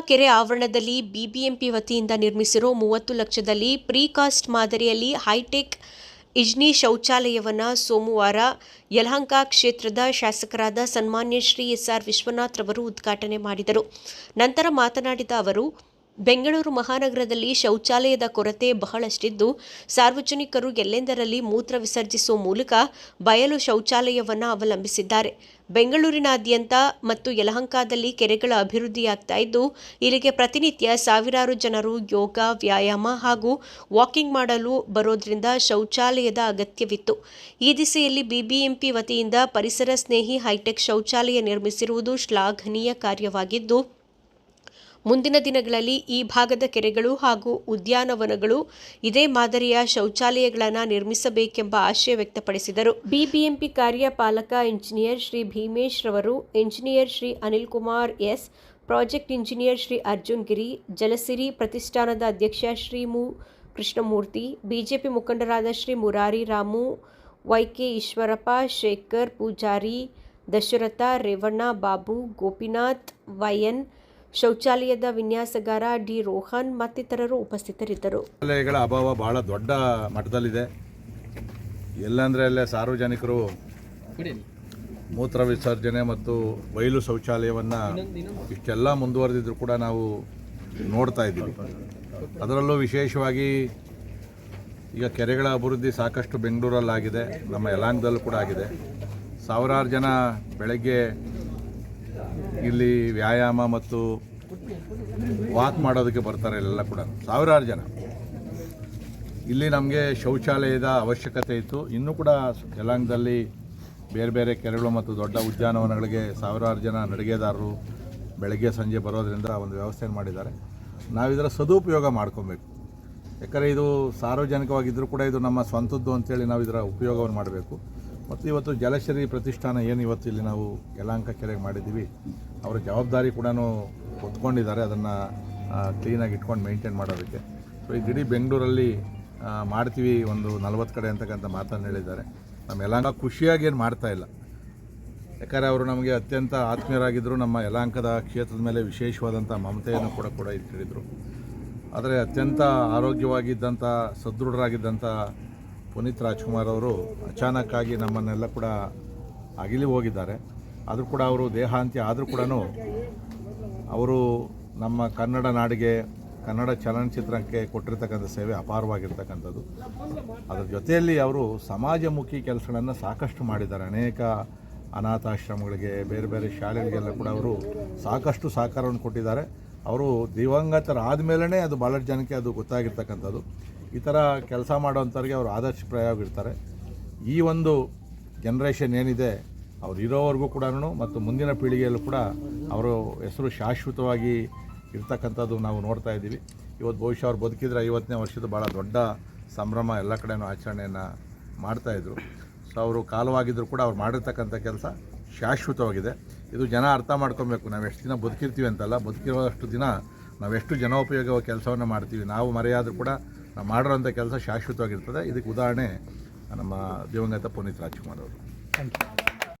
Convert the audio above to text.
ಕೆರೆ ಆವರಣದಲ್ಲಿ ಬಿಬಿಎಂಪಿ ವತಿಯಿಂದ ನಿರ್ಮಿಸಿರೋ ಮೂವತ್ತು ಲಕ್ಷದಲ್ಲಿ ಪ್ರೀಕಾಸ್ಟ್ ಮಾದರಿಯಲ್ಲಿ ಹೈಟೆಕ್ ಇಜ್ನಿ ಶೌಚಾಲಯವನ್ನು ಸೋಮವಾರ ಯಲಹಂಕ ಕ್ಷೇತ್ರದ ಶಾಸಕರಾದ ಸನ್ಮಾನ್ಯ ಶ್ರೀ ಎಸ್ ಆರ್ ವಿಶ್ವನಾಥ್ ರವರು ಉದ್ಘಾಟನೆ ಮಾಡಿದರು. ನಂತರ ಮಾತನಾಡಿದ ಅವರು ಬೆಂಗಳೂರು ಮಹಾನಗರದಲ್ಲಿ ಶೌಚಾಲಯದ ಕೊರತೆ ಬಹಳಷ್ಟಿದ್ದು, ಸಾರ್ವಜನಿಕರು ಎಲ್ಲೆಂದರಲ್ಲಿ ಮೂತ್ರ ವಿಸರ್ಜಿಸುವ ಮೂಲಕ ಬಯಲು ಶೌಚಾಲಯವನ್ನು ಅವಲಂಬಿಸಿದ್ದಾರೆ. ಬೆಂಗಳೂರಿನಾದ್ಯಂತ ಮತ್ತು ಯಲಹಂಕದಲ್ಲಿ ಕೆರೆಗಳ ಅಭಿವೃದ್ಧಿಯಾಗ್ತಾ ಇದ್ದು, ಇಲ್ಲಿಗೆ ಪ್ರತಿನಿತ್ಯ ಸಾವಿರಾರು ಜನರು ಯೋಗ, ವ್ಯಾಯಾಮ ಹಾಗೂ ವಾಕಿಂಗ್ ಮಾಡಲು ಬರೋದ್ರಿಂದ ಶೌಚಾಲಯದ ಅಗತ್ಯವಿತ್ತು. ಈ ದಿಸೆಯಲ್ಲಿ ಬಿಬಿಎಂಪಿ ವತಿಯಿಂದ ಪರಿಸರ ಸ್ನೇಹಿ ಹೈಟೆಕ್ ಶೌಚಾಲಯ ನಿರ್ಮಿಸಿರುವುದು ಶ್ಲಾಘನೀಯ ಕಾರ್ಯವಾಗಿದ್ದು ಮುಂದಿನ ದಿನಗಳಲ್ಲಿ ಈ ಭಾಗದ ಕೆರೆಗಳು ಹಾಗೂ ಉದ್ಯಾನವನಗಳು ಇದೇ ಮಾದರಿಯ ಶೌಚಾಲಯಗಳನ್ನು ನಿರ್ಮಿಸಬೇಕೆಂಬ ಆಶಯ ವ್ಯಕ್ತಪಡಿಸಿದರು. ಬಿಬಿಎಂಪಿ ಕಾರ್ಯಪಾಲಕ ಇಂಜಿನಿಯರ್ ಶ್ರೀ ಭೀಮೇಶ್ ರವರು, engineer Shri Anil Kumar S, project engineer Shri Arjun Giri, Jalasiri ಪ್ರತಿಷ್ಠಾನದ ಅಧ್ಯಕ್ಷ ಶ್ರೀ ಮು ಕೃಷ್ಣಮೂರ್ತಿ, ಬಿಜೆಪಿ ಮುಖಂಡರಾದ ಶ್ರೀ ಮುರಾರಿ ರಾಮು, ವೈಕೆ ಈಶ್ವರಪ್ಪ, ಶೇಖರ್ ಪೂಜಾರಿ, ದಶರಥ ರೇವಣ್ಣ ಬಾಬು, ಗೋಪಿನಾಥ್ ವೈಎನ್ ಶೌಚಾಲಯದ ವಿನ್ಯಾಸಗಾರ ಡಿ ರೋಹನ್ ಮತ್ತಿತರರು ಉಪಸ್ಥಿತರಿದ್ದರು. ಶೌಚಾಲಯಗಳ ಅಭಾವ ಬಹಳ ದೊಡ್ಡ ಮಟ್ಟದಲ್ಲಿದೆ. ಎಲ್ಲಂದ್ರೆ ಅಲ್ಲೇ ಸಾರ್ವಜನಿಕರು ಮೂತ್ರ ವಿಸರ್ಜನೆ ಮತ್ತು ಬಯಲು ಶೌಚಾಲಯವನ್ನು ಇಷ್ಟೆಲ್ಲ ಮುಂದುವರೆದಿದ್ರು ಕೂಡ ನಾವು ನೋಡ್ತಾ ಇದ್ದೀವಿ. ಅದರಲ್ಲೂ ವಿಶೇಷವಾಗಿ ಈಗ ಕೆರೆಗಳ ಅಭಿವೃದ್ಧಿ ಸಾಕಷ್ಟು ಬೆಂಗಳೂರಲ್ಲಾಗಿದೆ. ನಮ್ಮ ಯಲಾಂಗದಲ್ಲೂ ಕೂಡ ಆಗಿದೆ. ಸಾವಿರಾರು ಜನ ಬೆಳಗ್ಗೆ ಇಲ್ಲಿ ವ್ಯಾಯಾಮ ಮತ್ತು ವಾಕ್ ಮಾಡೋದಕ್ಕೆ ಬರ್ತಾರೆ ಇಲ್ಲೆಲ್ಲ ಕೂಡ. ಸಾವಿರಾರು ಜನ. ಇಲ್ಲಿ ನಮಗೆ ಶೌಚಾಲಯದ ಅವಶ್ಯಕತೆ ಇತ್ತು. ಇನ್ನೂ ಕೂಡ ಯಲಾಂಗದಲ್ಲಿ ಬೇರೆ ಬೇರೆ ಕೆರೆಗಳು ಮತ್ತು ದೊಡ್ಡ ಉದ್ಯಾನವನಗಳಿಗೆ ಸಾವಿರಾರು ಜನ ನಡಿಗೆದಾರರು ಬೆಳಗ್ಗೆ ಸಂಜೆ ಬರೋದ್ರಿಂದ ಒಂದು ವ್ಯವಸ್ಥೆಯನ್ನು ಮಾಡಿದ್ದಾರೆ. ನಾವಿದರ ಸದುಪಯೋಗ ಮಾಡ್ಕೊಬೇಕು. ಯಾಕಂದರೆ ಇದು ಸಾರ್ವಜನಿಕವಾಗಿದ್ದರೂ ಕೂಡ ಇದು ನಮ್ಮ ಸ್ವಂತದ್ದು ಅಂತೇಳಿ ನಾವು ಇದರ ಉಪಯೋಗವನ್ನು ಮಾಡಬೇಕು. ಮತ್ತು ಇವತ್ತು ಜಲಶ್ರೀ ಪ್ರತಿಷ್ಠಾನ ಏನು ಇವತ್ತು ಇಲ್ಲಿ ನಾವು ಯಲಾಂಕ ಕೆರೆಗೆ ಮಾಡಿದ್ದೀವಿ, ಅವರ ಜವಾಬ್ದಾರಿ ಕೂಡ ಹೊತ್ಕೊಂಡಿದ್ದಾರೆ, ಅದನ್ನು ಕ್ಲೀನಾಗಿ ಇಟ್ಕೊಂಡು ಮೇಂಟೈನ್ ಮಾಡೋದಕ್ಕೆ. ಸೊ ಈಗ ಇಡೀ ಬೆಂಗಳೂರಲ್ಲಿ ಮಾಡ್ತೀವಿ, ಒಂದು ನಲ್ವತ್ತು ಕಡೆ ಅಂತಕ್ಕಂಥ ಮಾತನ್ನು ಹೇಳಿದ್ದಾರೆ. ನಮ್ಮ ಯಲಾಂಕ ಖುಷಿಯಾಗಿ ಏನು ಮಾಡ್ತಾ ಇಲ್ಲ. ಯಾಕಂದರೆ ಅವರು ನಮಗೆ ಅತ್ಯಂತ ಆತ್ಮೀಯರಾಗಿದ್ದರು ನಮ್ಮ ಯಲಾಂಕದ ಕ್ಷೇತ್ರದ ಮೇಲೆ ವಿಶೇಷವಾದಂಥ ಮಮತೆಯನ್ನು ಕೂಡ ಕೂಡ ಇಟ್ಟಿದ್ರು. ಆದರೆ ಅತ್ಯಂತ ಆರೋಗ್ಯವಾಗಿದ್ದಂಥ, ಸದೃಢರಾಗಿದ್ದಂಥ ಪುನೀತ್ ರಾಜ್ಕುಮಾರ್ ಅವರು ಅಚಾನಕ್ಕಾಗಿ ನಮ್ಮನ್ನೆಲ್ಲ ಕೂಡ ಅಗಿಲಿ ಹೋಗಿದ್ದಾರೆ. ಆದರೂ ಕೂಡ ಅವರು ದೇಹಾಂತ್ಯ ಆದರೂ ಕೂಡ ಅವರು ನಮ್ಮ ಕನ್ನಡ ನಾಡಿಗೆ, ಕನ್ನಡ ಚಲನಚಿತ್ರಕ್ಕೆ ಕೊಟ್ಟಿರ್ತಕ್ಕಂಥ ಸೇವೆ ಅಪಾರವಾಗಿರ್ತಕ್ಕಂಥದ್ದು. ಅದರ ಜೊತೆಯಲ್ಲಿ ಅವರು ಸಮಾಜಮುಖಿ ಕೆಲಸಗಳನ್ನು ಸಾಕಷ್ಟು ಮಾಡಿದ್ದಾರೆ. ಅನೇಕ ಅನಾಥಾಶ್ರಮಗಳಿಗೆ, ಬೇರೆ ಬೇರೆ ಶಾಲೆಗಳಿಗೆಲ್ಲ ಕೂಡ ಅವರು ಸಾಕಷ್ಟು ಸಹಕಾರವನ್ನು ಕೊಟ್ಟಿದ್ದಾರೆ. ಅವರು ದಿವಂಗತರಾದ ಮೇಲೇ ಅದು ಭಾಳಷ್ಟು ಜನಕ್ಕೆ ಅದು ಗೊತ್ತಾಗಿರ್ತಕ್ಕಂಥದ್ದು. ಈ ಥರ ಕೆಲಸ ಮಾಡೋವಂಥವ್ರಿಗೆ ಅವರು ಇರ್ತಾರೆ ಈ ಒಂದು ಜನ್ರೇಷನ್ ಏನಿದೆ, ಅವ್ರು ಇರೋವರೆಗೂ ಕೂಡ ಮತ್ತು ಮುಂದಿನ ಪೀಳಿಗೆಯಲ್ಲೂ ಕೂಡ ಅವರು ಹೆಸರು ಶಾಶ್ವತವಾಗಿ ಇರ್ತಕ್ಕಂಥದ್ದು ನಾವು ನೋಡ್ತಾ ಇದ್ದೀವಿ. ಇವತ್ತು ಬಹುಶಃ ಅವ್ರು ಬದುಕಿದ್ರೆ ಐವತ್ತನೇ ವರ್ಷದ ಭಾಳ ದೊಡ್ಡ ಸಂಭ್ರಮ ಎಲ್ಲ ಕಡೆಯೂ ಆಚರಣೆಯನ್ನು ಮಾಡ್ತಾಯಿದ್ರು ಸೊ ಅವರು ಕಾಲವಾಗಿದ್ದರೂ ಕೂಡ ಅವ್ರು ಮಾಡಿರ್ತಕ್ಕಂಥ ಕೆಲಸ ಶಾಶ್ವತವಾಗಿದೆ. ಇದು ಜನ ಅರ್ಥ ಮಾಡ್ಕೊಬೇಕು. ನಾವು ಎಷ್ಟು ದಿನ ಬದುಕಿರ್ತೀವಿ ಅಂತಲ್ಲ ಬದುಕಿರೋಷ್ಟು ದಿನ ನಾವೆಷ್ಟು ಜನೋಪಯೋಗ ಕೆಲಸವನ್ನು ಮಾಡ್ತೀವಿ. ನಾವು ಮರೆಯಾದರೂ ಕೂಡ ನಾವು ಮಾಡಿರೋಂಥ ಕೆಲಸ ಶಾಶ್ವತವಾಗಿರ್ತದೆ. ಇದಕ್ಕೆ ಉದಾಹರಣೆ ನಮ್ಮ ದಿವಂಗತ ಪುನೀತ್ ರಾಜ್ಕುಮಾರ್ ಅವರು. Thank you